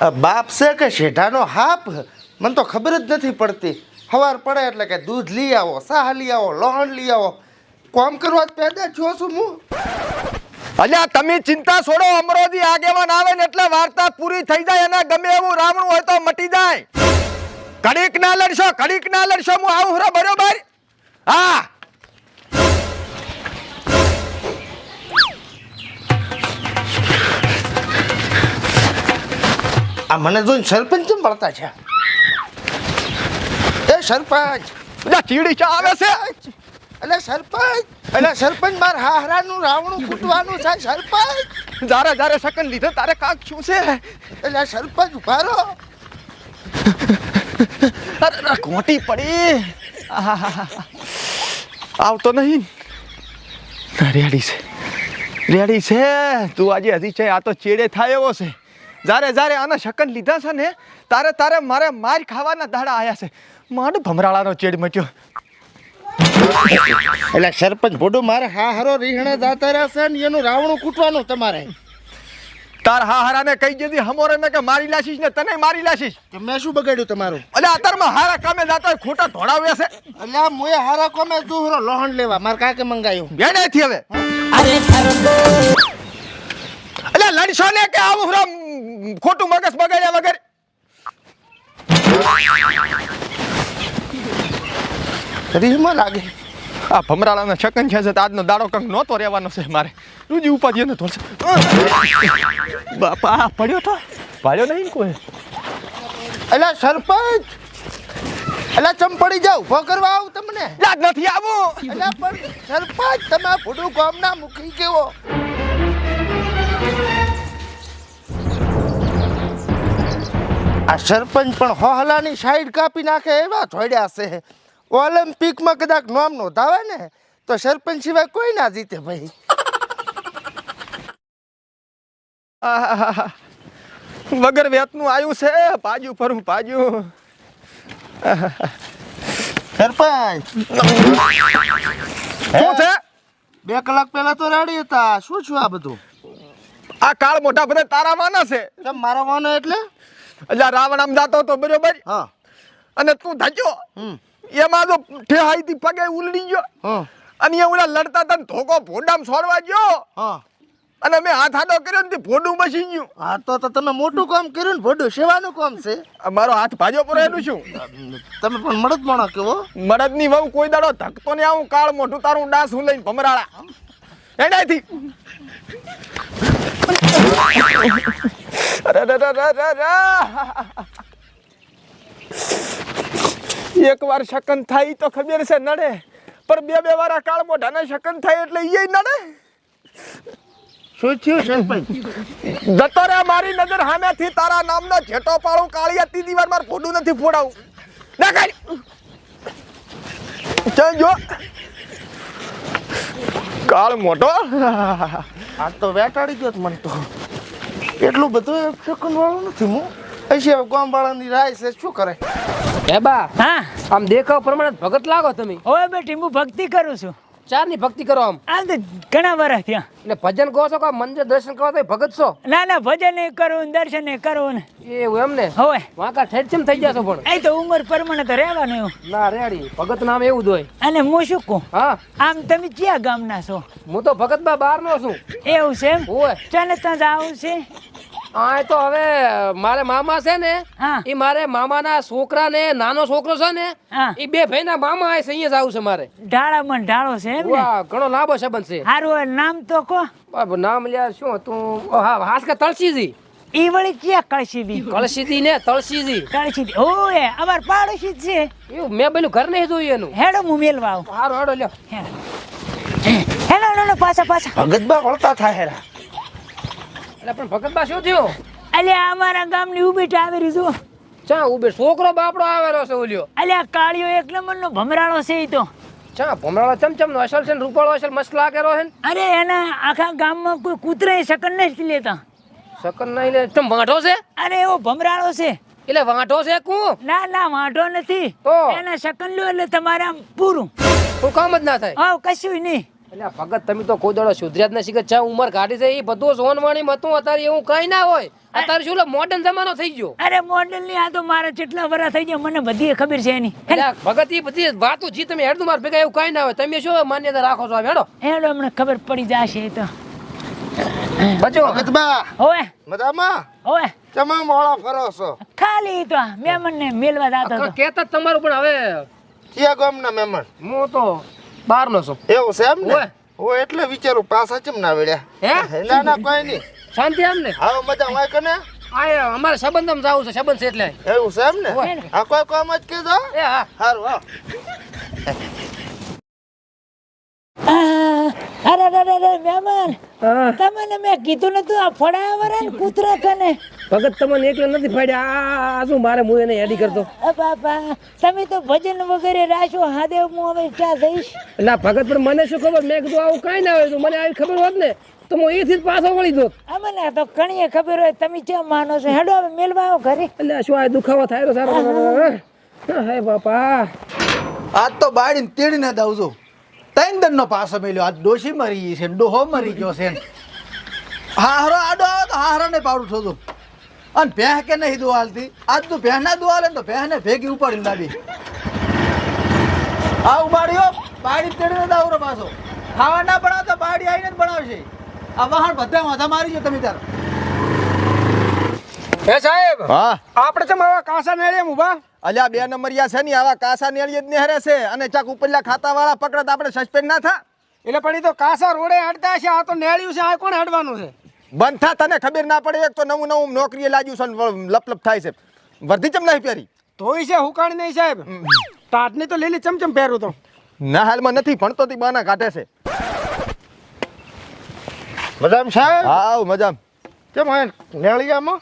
બાપ છે કે શેઢાનો હાપ? મને તો ખબર જ નથી પડતી. સવાર પડે એટલે કે દૂધ લઈ આવો સાહ લઈ આવો લોહણ લઈ આવો. કોમ કરવા પેદા છો છું હું. અલ્યા, તમે ચિંતા છોડો, અમરોજી આગેવાન આવે ને એટલે વાર્તા પૂરી થઈ જાય અને ગમે એવું રાવણું હોય તો મટી જાય. કડીક ના લડશો, કડીક ના લડશો, હું આવું બરોબર? હા. આ મને જોઈને સરપંચ કેમ મળતા છે? એ સરપંચ! બધા ચીડી ચા આવે છે? એટલે સરપંચ! એટલે સરપંચ માર હાહરાનું રાવણું ફૂટવાનું છે સરપંચ! જારે જારે સકન લીધે તારે કાક શું છે? એટલે સરપંચ ઊભા રહો. અરે અરે, ઘોંટી પડી. આવતો નહીં. રેડી છે. રેડી છે. તું આજે હજી છે આ તો ચેડે થાય એવો છે. જારે જારે આના શકન લીધા છે ને તારે તારે મારે માર ખાવાના દાડા આવ્યા છે. માંડ ભમરાળાનો ચેડ મચ્યો. એટલે સરપંચ ભોડું મારે હાહરો રીહણે જાતા રહેશે ને એનું રાવણું કૂટવાનું તમારે. તાર હા હારાને કઈ દીધી હમોરે મેં કે મારી લાશીશ ને તને મારી લાશીશ. કે મેં શું બગાડ્યું તમારું? એટલે અત્યારમાં હારા કામે જાતા હોય ખોટા ધોળાવે છે એટલે મોએ હારા કોમે હરો લોહણ લેવા માર કાકે મંગાયું. બેડેથી હવે. અરે ખરગો ને કે આવું ખોટું મગજ બગાડ્યા વગર. લાગે. આ ભમરાળાના શકન છે તો આજનો દાડો કંક નહોતો રહેવાનો છે મારે. રૂજી ઉપાધિ ને ધોરશે બાપા પડ્યો તો. પાડ્યો નહીં કોઈ? એટલે સરપંચ! એટલે ચમ પડી જાવ ઊભો કરવા આવું તમને. યાદ નથી આવું. એટલે પણ સરપંચ તમે ભોડું ગામના મુખી કેવો? આ સરપંચ પણ હોહલાની સાઈડ કાપી નાખે એવા થોડ્યા છે. ઓલિમ્પિકમાં કદાચ નોમ નોંધાવે ને તો સરપંચ સિવાય કોઈ ના જીતે ભાઈ. વગર વેતનું આવ્યું છે. પાજુ ફરું પાજુ. સરપંચ! શું છે? બે કલાક પહેલા તો રેડી હતા. શું છું આ બધું? આ કાળ મોટા બધા તારા માના છે. મારા મારો વાનો એટલે? એટલે રાવણ આમ જાતો હતો બરોબર? હા. અને તું ધજો હમ. એમાં તો ઠેહાઈથી પગે ઉલડી ગયો. હા. અને એ ઓલા લડતા હતા ધોકો ભોંડામ છોડવા ગયો. હા. અને મેં હાથ આડો કર્યો ને ભોંડું બસી ગયું. હા તો તો તમે મોટું કામ કર્યું ને ભોડું સેવાનું કામ છે. મારો હાથ ભાજો પર એનું શું? તમે પણ મળદ માણો કેવો? મળદની વહુ કોઈ દાડો ધકતો ને આવું કાળ મોઢું તારું ડાસ હું લઈને ભમરાળા. રે. એક વાર શકન થાય તો ખબર છે નડે. પણ બે બે વાર કાળ મોઢાના શકન થાય એટલે એ નડે. શું થયું સરપંચ? જતો મારી નજર સામેથી તારા નામનો જેટો પાડું કાળિયા તીધી વાર માર ફોડું નથી ફોડાવું. ના કાઢ જો. કાળ મોટો? આ તો વેટાડી ગયો મને તો. એટલું બધું એક સેકન્ડ વાળું નથી હું. હશે હવે ગામ વાળાની રાય છે શું કરે? હે બા હા? આમ દેખાવ પ્રમાણે ભગત લાગો તમે. હવે બેટી હું ભક્તિ કરું છું. ચારની ભક્તિ કરો આમ. આ તો ઘણા વર્ષ થયા. એટલે ભજન કહો છો કે મંદિર દર્શન કરવા તો ભગત છો? ના ના ભજન કરું દર્શન કરું ને. એવું એમ ને? હવે. વાંકા ચેમ થઈ જશો પણ? એ તો ઉંમર પ્રમાણે તો રહેવાનું એવું ના રેડી. ભગત નામ એવું જ હોય. અને હું શું કહું? હા. આમ તમે ક્યાં ગામના છો? હું તો ભગત બા બહાર નો છું. એવું છે એમ? ઓય ચાલે ત્યાં આવું છે? આ તો હવે મારે મામા છે ને એ મારે મામાના છોકરા ને નાનો છોકરો છે ને હા. એ બે ભાઈના મામા આવે છે અહીંયા જ આવું છે મારે. ઢાળામાં ને ઢાળો છે એમ વાહ ઘણો લાંબો સંબંધ છે. હારું નામ તો કો નામ લ્યા શું તું હા હા હાસકા તળસીજી. ઈ વળી ક્યાં કળશીદી દી ને તળસીજી. કળશી ઓએ ઓય અમાર પાડોશી છે. એવું મેં પેલું ઘર નહીં જોયું એનું. હેડો હું મેલવા આવું. હારો હેડો લ્યો. હેડો. હેડો હેડો પાછા પાછા. ભગતબા વળતા થાય હેરા. એટલે પણ ભગતબા શું થયું? અલ્યા અમારા ગામની ઉભીટ આવી જો. ચા ઉભે છોકરો બાપડો આવેલો છે ઓલ્યો. અલ્યા કાળિયો એક નંબરનો ભમરાળો છે ઈ તો. ચા ભમરાળો ચમચમ નો અસલ છે ને રૂપાળો અસલ મસ્ત લાગેલો છે અરે એના આખા ગામમાં કોઈ કૂતરે શકન નથી લેતા શકન નહીં લે. ચમ વાંઢો છે? અરે એવો ભમરાળો છે. એટલે વાંઢો છે કુ? ના ના વાંઢો નથી? એના શકન લ્યો એટલે તમારે આમ પૂરું. કોઈ કામ જ ના થાય. હા કશું નહીં એટલે ભગત તમે તો કોઈ દાડો સુધર્યા જ નથી કે ચા ઉંમર કાઢી છે એ બધું સોનવાણી હતું. અત્યારે એવું કઈ ના હોય. અત્યારે શું મોડર્ન જમાનો થઈ ગયો. અરે મોડલની આ તો મારા કેટલા વર્ષ થઈ ગયા મને બધી ખબર છે એની. ભગત એ બધી વાતો જી તમે હેડું માર ભેગા એવું કઈ ના હોય. તમે શું માન્યતા રાખો છો? હેડો. અમને ખબર પડી જશે તો. બચો. ભગતબા. હોવે. મજામાં? હોવે. તમામ મોળા ફરો છો. ખાલી ઈ તો ને મેલવા જતો કેતા તમારું પણ હવે કયા ગામના મહેમાન હું તો બહાર નો છું. એવું છે એમ ને. હું એટલે વિચારું પાછા ચમ ના વળ્યા હે? ના ના કોઈ નહીં. શાંતિ એમ ને? આવો મજા હોય કને આય અમારે સંબંધમ જાવું છે સંબંધ છે એટલે. એવું છે એમ ને? આ કોઈ કામ જ કીધો એ હા. સારું હા અરે અરે અરે મહેમાન તમને મેં કીધું નતું આ ફળાયા વાળા ને કૂતરા કને ભગત તમને એકલા નથી ફાડ્યા આ આ શું મારે હું એને હેડી કરતો બાપા તમે તો ભજન વગેરે રાશો હાદેવ હું હવે ક્યાં જઈશ ના ભગત પણ મને શું ખબર મેં કીધું આવું કઈ ના હોય તો મને આવી ખબર હોત ને તો હું અહીંથી પાછો વળી દોત અમને તો ઘણીએ ખબર હોય તમે કેમ માનો છો હેડો હવે મેલવા આવો ઘરે એટલે શું આ દુખાવો થાય સારો હે બાપા આજ તો બાળીને તેડીને છું ત્રણ દંડનો પાસો મેલ્યો. આજ ડોશી મરી ગઈ છે ને ડોહો મરી ગયો છે. ને. હાહરો આડો આવે તો હાહરાને પાડું થોડું અને ભેહ કે નહીં દુવાલતી આજ તું ભેહ ના દુવાલે ને તો ભેહને ભેગી ઉપાડીને લાવી. આ ઉપાડ્યો બાળી તેડીને દાવરો પાછો. ખાવા ના બનાવ તો બાળી આવીને જ બનાવશે આ વાહણ બધા માથા મારી ગયો તમે તાર હે સાહેબ હા. આપણે ચમ આવા કાસા મેળે ઊભા અલ્યા બે નંબરિયા છે ને આવા કાસા નેળીએ જ નેહરે છે. અને ચાક ઉપરલા ખાતાવાળા પકડત આપણે સસ્પેન્ડ ના થા. એટલે પણ એ તો કાસા રોડે હડતા છે આ તો નેળ્યું છે આ કોણ હડવાનું છે? બંધ થા તને ખબર ના પડે એક તો નવું નવું નોકરીએ લાગ્યું છે લપલપ થાય છે. વર્ધી ચમ નહીં પહેરી? તોય છે હુકાણ નહીં સાહેબ. તાટની તો લીલી ચમચમ પહેરું તો. ના હાલમાં નથી ભણતો તી બાના કાઢે છે. મજામ સાહેબ? હાવ મજામ. કેમ નેળિયામાં?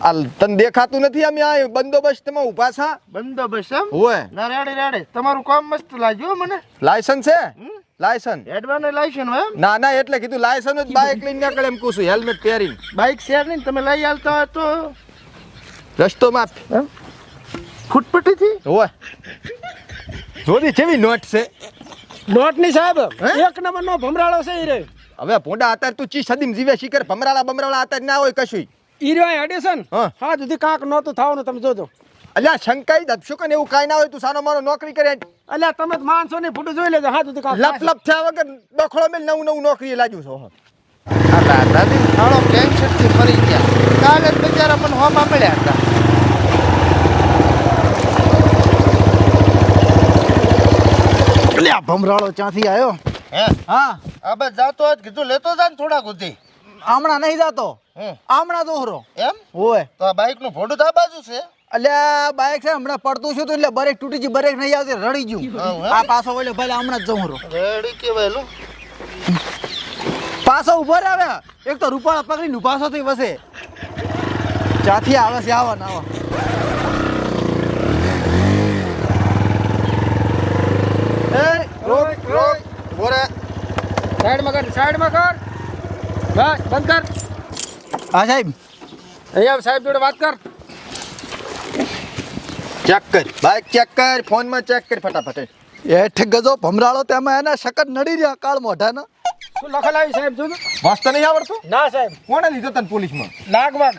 તને દેખાતું નથી અમે આ બંદોબસ્તમાં ઊભા છા? બંદોબસ્ત એમ? હોય ના રેડે રેડે. તમારું કામ મસ્ત લાગ્યું મને. લાયસન્સ છે લાયસન્સ એડવાને લાઈશન હોય ના ના એટલે કીધું લાયસન્સ જ બાઇક લઈને નીકળે એમ કુશું હેલ્મેટ પહેરીને. બાઇક શેર નહીં તમે લઈ આવતા હોય તો. રસ્તોમાં ફૂટપટ્ટીથી હોય જોડી નોટ છે? નોટની સાહેબ હે? એક નંબર નો ભમરાળો છે ઈ રે હવે ભોંડા અત્યારે તું ચી સદીમ જીવે શીખર ભમરાળા બમરાળા અત્યારે ના હોય કશું ઈ રહ્યો એડિશન હા. હા સુધી કાંક નહોતું થવાનું તમે જોજો. અલ્યા શંકાઈ દબશું કે એવું કાંઈ ના હોય તું સાનો મારો નોકરી કરે? અલ્યા તમે માણસો ની ફોટો જોઈ લેજો. હા સુધી કાંક લપ લપ થયા વગર દખડો મેલ નવું નવું નોકરી લાગ્યું છો આ દાદાજી થાળો કેન્સરથી ફરી ગયા? કાલે જ પણ હોમાં મળ્યા હતા. એટલે આ ભમરાળો ક્યાંથી આવ્યો હે? હા. આ જાતો જ કીધું લેતો જા ને થોડા ગુધી હમણાં નહીં જાતો? હમ. હમણાં દોહરો. એમ? હોય તો આ બાઇકનું ભોડું તો આ બાજુ છે. એટલે બાઇક છે હમણાં પડતું છું તો એટલે બ્રેક તૂટી ગઈ બ્રેક નહીં આવતી રડી ગયું. આ પાછો વળ્યો ભલે હમણાં જ જઉં રો રેડી કેવાય લો પાછો ઊભો રે હવે. એક તો રૂપાળા પકડીને પાછો થઈ વસે. ચાથી આવે છે આવા ના આવા. એ રોક રોક બોરે સાઈડમાં સાઈડમાં કર સાઈડમાં કર. બસ બંધ કર. હા સાહેબ. અહીંયા સાહેબ જોડે વાત કર. ચેક કર. બાઇક ચેક કર ફોનમાં ચેક કર ફટાફટ. એઠ ગજો ભમરાળો તેમાં એના શકત નડી રહ્યા કાળ મોઢાના. શું લખેલ આવી સાહેબ જોજો વાસ્તા નહીં આવડતું? ના સાહેબ. કોણે લીધો તને પોલીસમાં? લાગવાગ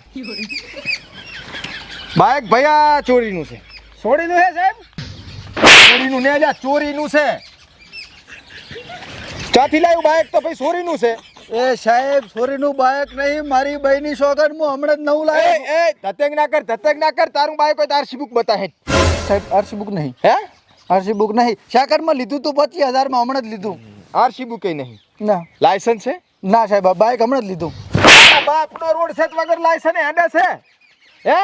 બાઇક ભૈયા ચોરીનું છે. ચોરીનું છે સાહેબ? ચોરીનું ને અલ્યા ચોરીનું છે. ચાથી લાવ્યું બાઇક તો ભાઈ ચોરીનું છે. એ સાહેબ છોરીનું બાયક નહીં મારી બહેની સોગન હું હમણાં જ નવું લાવ્યો. એ ધતેંગ ના કર ધતેંગ ના કર તારું બાયક હોય તો આરસી બુક બતાહે. સાહેબ આરસી બુક નહીં. હે? આરસી બુક નહીં. શાકરમાં લીધું તું પચીસ હજારમાં હમણાં જ લીધું. આરસી બુક નહીં. ના. લાયસન્સ છે? ના સાહેબ બાઇક હમણાં જ લીધું. બાપનો રોડ સેટ વગર લાયસન્સ હેડે છે. હે?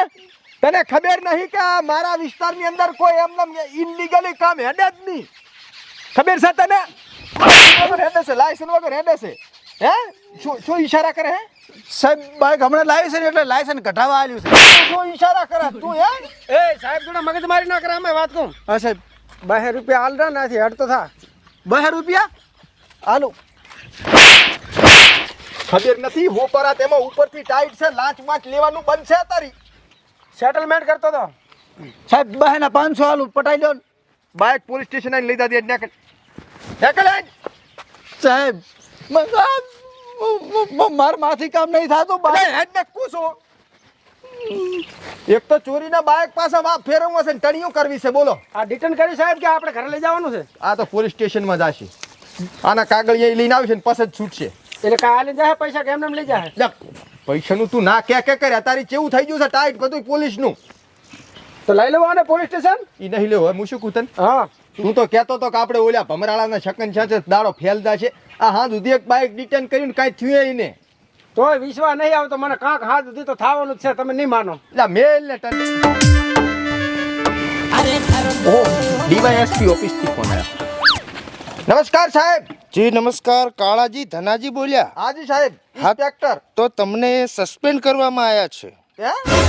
તને ખબર નહીં કે આ મારા વિસ્તારની અંદર કોઈ એમને ઇનલીગલી કામ હેડે જ નહીં? ખબર છે તને? વગર હેડે છે લાયસન્સ વગર હેડે છે. હે? શું શું ઈશારા કરે હે? સાહેબ બાઇક હમણાં લાવી છે એટલે લાયસન્સ કઢાવવા આવ્યું છે. શું ઈશારા કરે? તું હે? એ સાહેબ જોડે મગજ મારી ના કરે અમે વાત કહું હા સાહેબ. બાર રૂપિયા આલરા નથી હડતો થા. બે રૂપિયા? હાલો. ખબર નથી હું પરા તેમાં ઉપરથી ટાઈટ છે લાંચ માંચ લેવાનું બંધ છે તારી. સેટલમેન્ટ કરતો તો. સાહેબ બહેના પાંચસો હાલું પટાઈ લો બાઇક પોલીસ સ્ટેશન આવીને લઈ દાદી સાહેબ માર માથી કામ નહીં થતું બાઈક હેડ ને કૂસો એક તો ચોરીના બાઈક પાસે વા ફેરવવા છે ને ટણીઓ કરવી છે બોલો. આ રિટર્ન કરી સાહેબ કે આપણે ઘરે લઈ જવાનું છે? આ તો પોલીસ સ્ટેશનમાં જશે. આના કાગળ એ લઈને આવશે ને પછી જ છૂટશે. એટલે કાલે જાય પૈસા કેમ એમ લઈ જાય? પૈસાનું તું ના કે કે કરે તારી ચેવું થઈ ગયું છે ટાઈટ બધું પોલીસનું. તો લઈ લેવો આને પોલીસ સ્ટેશન? એ નહીં લેવો હું શું કુતન તને? હા તું તો કહેતો તો કે આપણે ઓલા ભમરાળાના શકન છે દાડો ફેલતા છે. આ હા સુધી એક બાઈક ડિટેન કરીને કાંઈ થયું નહીં તોય વિશ્વાસ નહીં આવતો મને કાંક હાથ સુધી તો થવાનું જ છે તમે નહીં માનો. એટલે મેલ ને ટન. ડીવાયએસપી ઓફિસ ફોન આવ્યો. નમસ્કાર સાહેબ. જી નમસ્કાર. કાળાજી ધનાજી બોલ્યા. હાજી સાહેબ હા. ઇન્સ્પેક્ટર. તો તમને સસ્પેન્ડ કરવામાં આવ્યા છે.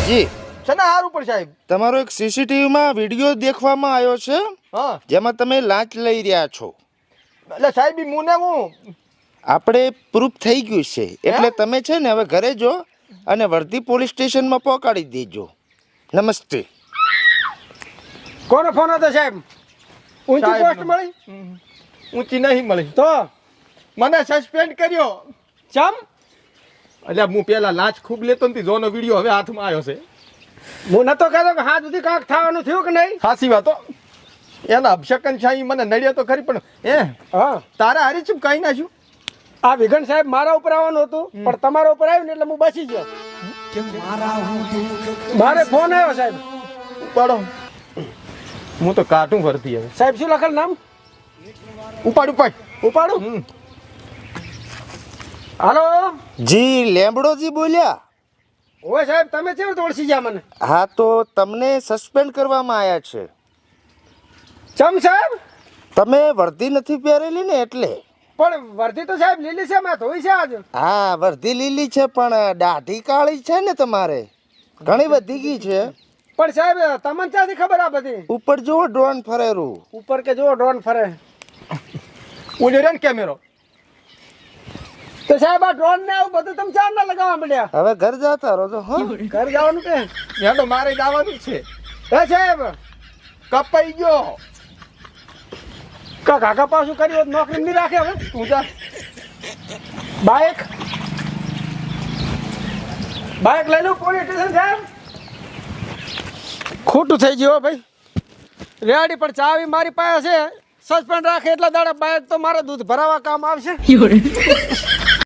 જી. શેના હાર ઉપર સાહેબ? તમારો એક સીસીટીવીમાં વીડિયો દેખવામાં આવ્યો છે હા. જેમાં તમે લાંચ લઈ રહ્યા છો. એટલે સાહેબ ઈ મુને હું? આપણે પ્રૂફ થઈ ગયું છે. એટલે તમે છે ને હવે ઘરે જો અને વર્ધી પોલીસ સ્ટેશનમાં પહોંચાડી દેજો. નમસ્તે. કોનો ફોન હતો સાહેબ? ઊંચી. પોસ્ટ મળી? ઊંચી નહીં મળી. તો? મને સસ્પેન્ડ કર્યો. ચમ? એટલે હું પેલા લાંચ ખૂબ લેતો ને જોનો વીડિયો હવે હાથમાં આવ્યો છે. હું નતો કહેતો કે હા સુધી કાંક થવાનું થયું કે નહીં? સાચી વાતો એના અભશકન શાહી મને નડ્યા તો ખરી પણ એ હા. તારા હારી ચૂપ કાંઈ છું આ વિઘન સાહેબ મારા ઉપર આવવાનું હતું પણ તમારા ઉપર આવ્યું ને એટલે હું બચી ગયો. મારે ફોન આવ્યો સાહેબ. ઉપાડો. હું તો કાઢું ભરતી હવે. સાહેબ શું લખેલ નામ? ઉપાડ ઉપાડ. ઉપાડું? હમ. હાલો? જી લેમ્બડોજી બોલ્યા. ઓય સાહેબ તમે કેમ તોડસી જા મને? હા તો તમને સસ્પેન્ડ કરવામાં આવ્યા છે. ચમ સાહેબ? તમે વર્ધી નથી પહેરેલી ને એટલે? પણ વર્ધી તો સાહેબ લીલી છે મેં ધોઈ છે આજ. હા વર્ધી લીલી છે પણ દાઢી કાળી છે ને તમારે? ઘણી બધી ગઈ છે. પણ સાહેબ તમને ક્યાંથી ખબર આ બધી? ઉપર જુઓ ડ્રોન ફરેરું ઉપર કે જુઓ ડ્રોન ફરે. ને કેમેરો તો સાહેબ આ ડ્રોન ને આવું બધું તમે ચાર ના લગાવવા મળ્યા હવે ઘર જતા રહો છો હા. ઘર જવાનું કે? યાડો મારે દાવાનું છે. હે સાહેબ કપાઈ ગયો. કા કાકા પાછું કર્યું નોકરી નહીં રાખે હવે? તું જા. બાઇક બાઇક લઈ લો પોલીસ સ્ટેશન સાહેબ. ખોટું થઈ ગયું ભાઈ. રેડી પણ ચાવી મારી પાસે છે. સસ્પેન્ડ રાખે એટલા દાડા બાઇક તો મારે દૂધ ભરાવા કામ આવશે.